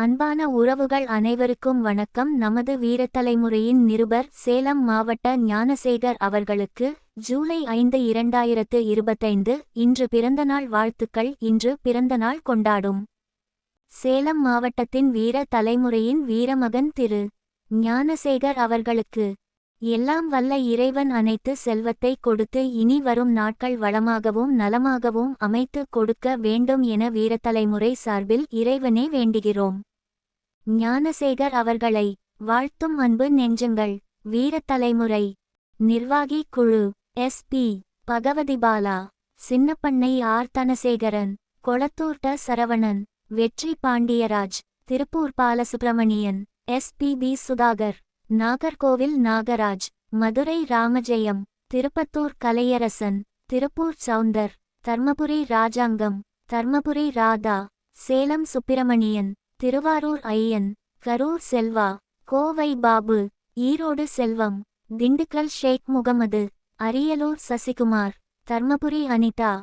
அன்பான உறவுகள் அனைவருக்கும் வணக்கம். நமது வீரத்தலைமுறையின் நிருபர் சேலம் மாவட்ட ஞானசேகர் அவர்களுக்கு ஜூலை ஐந்து இரண்டாயிரத்து இருபத்தைந்து இன்று பிறந்தநாள் வாழ்த்துக்கள். இன்று பிறந்தநாள் கொண்டாடும். சேலம் மாவட்டத்தின் வீர தலைமுறையின் வீரமகன் திரு. ஞானசேகர் அவர்களுக்கு எல்லாம் வல்ல இறைவன் அனைத்து செல்வத்தை கொடுத்து இனி வரும் நாட்கள் வளமாகவும் நலமாகவும் அமைத்து கொடுக்க வேண்டும் என வீரத்தலைமுறை சார்பில் இறைவனே வேண்டுகிறோம். ஞானசேகர் அவர்களை வாழ்த்தும் அன்பு நெஞ்சங்கள் வீரத்தலைமுறை நிர்வாகி குழு S P Bhagavathibala Chinnapannai R. Dhanasekaran கொளத்தூர்ட Saravanan Vetri Pandiyaraj Tiruppur Balasubramanian S P B Sudhakar Nagercoil Nagaraj Madurai Ramajayam Tirupattur Kalaiyarasan Tiruppur Soundar Dharmapuri Rajangam Dharmapuri Radha Salem Subramanian Thiruvarur Aiyan Karur Selva Kovai Babu Erode Selvam Dindigul Sheikh Mohammed Ariyalur Sasikumar Dharmapuri Anitha.